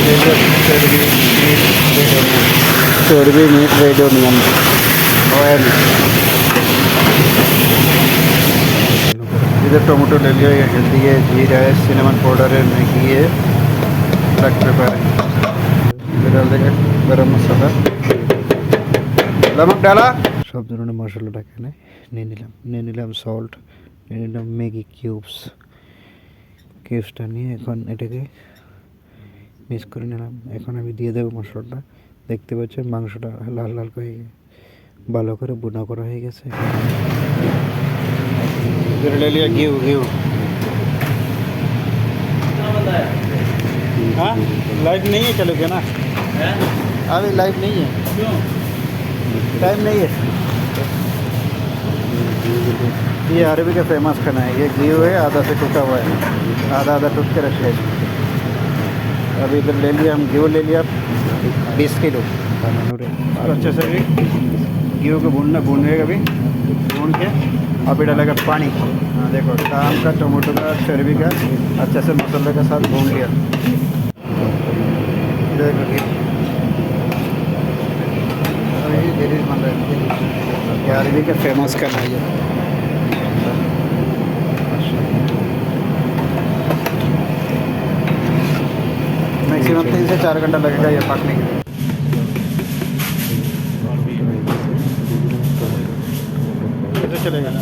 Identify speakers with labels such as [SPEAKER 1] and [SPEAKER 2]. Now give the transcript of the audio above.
[SPEAKER 1] ले लिया चर्बी मीट रेडोनियम चर्बी मीट रेडोनियम ऑयल इधर टोमेटो ले लिया ये हल्दी है जीरा है सिनेमन पाउडर है मैगी है ब्लैक पेपर है इधर डाल देंगे गरम मसाला नमक डाला সব ধরনের মশলাটা এখানে নিয়ে নিলাম নিয়ে নিলাম সল্ট নিয়ে নিলাম ম্যাগি কিউবস কিউবসটা নিয়ে এখন এটাকে মিক্স করে নিলাম এখন আমি দিয়ে দেবো মশলাটা দেখতে পাচ্ছেন মাংসটা লাল লাল করে ভালো করে বুনা করা হয়ে গেছে फिर ले लिया घी घी हाँ लाइट नहीं है चलोगे ना अभी लाइट नहीं है टाइम नहीं है ये अरबी का फेमस खाना है ये घी है आधा से टूटा हुआ है आधा आधा टूट के रखे अभी इधर ले लिया हम घी ले लिया। बीस किलो। और अच्छे से भी घी को भूनना भूनेगा भी भून के अभी डालेगा पानी। हाँ देखो शाम का टमाटो का चर्बी का अच्छे से मसाले के साथ भून लिया। अरबी का फ़ेमस खाना है। मैक्सिमम तीन से चार घंटा लगेगा ये पकने के लिए। चलेगा ना।